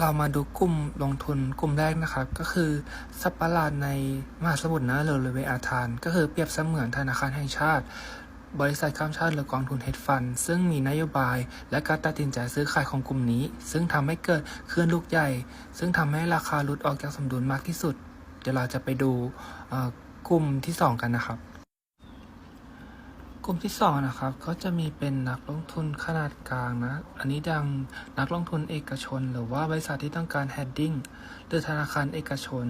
เรามาดูกลุ่มลงทุนกลุ่มแรกนะครับ ก็คือสัตว์ประหลาดในมหาสมุทรนะหรือเวอาธาน ก็คือเปรียบเสมือนธนาคารแห่งชาติ บริษัทข้ามชาติหรือกองทุนเฮดฟัน ซึ่งมีนโยบายและการตัดสินใจซื้อขายของกลุ่มนี้ ซึ่งทำให้เกิดคลื่นลูกใหญ่ ซึ่งทำให้ราคาหลุดออกจากสมดุลมากที่สุด เดี๋ยวเราจะไปดูกลุ่มที่สองกันนะครับ กลุ่มที่สองนะครับก็จะมีเป็นนักลงทุนขนาดกลางนะ อันนี้ดังนักลงทุนเอกชน หรือว่าบริษัทที่ต้องการแฮดดิ้งหรือธนาคารเอกชน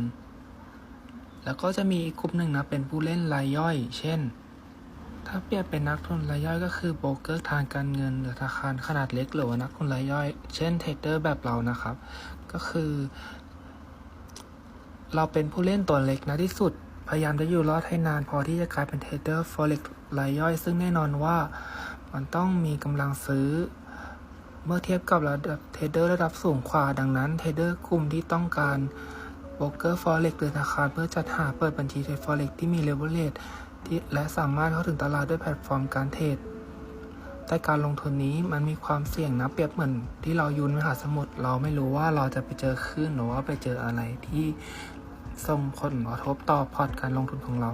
แล้วก็จะมีอีกกลุ่มหนึ่งนะเป็นผู้เล่นรายย่อย เช่น ถ้าเปรียบเป็นนักทุนรายย่อยก็คือโบรกเกอร์ทางการเงินหรือธนาคารขนาดเล็กหรือว่านักทุนรายย่อย เช่นเทรดเดอร์แบบเรานะครับ ก็คือ เราเป็นผู้เล่นตัวเล็กนะที่สุด พยายามจะอยู่รอดให้นานพอที่จะกลายเป็นเทรดเดอร์ฟอเร็กรายย่อย ซึ่งแน่นอนว่ามันต้องมีกำลังซื้อ เมื่อเทียบกับระดับเทรดเดอร์ระดับสูงกว่าดังนั้นเทรดเดอร์กลุ่มที่ต้องการโบรกเกอร์ฟอเร็กหรือธนาคารเพื่อจัดหาเปิดบัญชีเทรดฟอเร็กที่มีเลเวลเลที่และสามารถเข้าถึงตลาดด้วยแพลตฟอร์มการเทรดแต่การลงทุนนี้มันมีความเสี่ยงนะเปรียบเหมือนที่เรายูนมหาสมุทรเราไม่รู้ว่าเราจะไปเจอคลื่นหรือว่าไปเจออะไรที่ ส่งผลกระทบต่อพอร์ตการลงทุนของเรา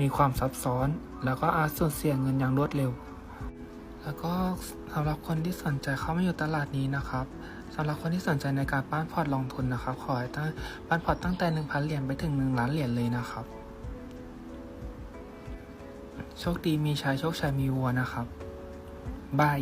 มีความซับซ้อน แล้วก็อาจสูญเสียเงินอย่างรวดเร็ว แล้วก็สำหรับคนที่สนใจเข้ามาอยู่ตลาดนี้นะครับสำหรับคนที่สนใจในการปั้นพอร์ตลงทุนนะครับ ขอให้ตั้งปั้นพอร์ตตั้งแต่ 1,000 เหรียญไปถึง 1 ล้านเหรียญเลยนะครับ โชคดีมีชัยโชคชัยมีวัวนะครับบาย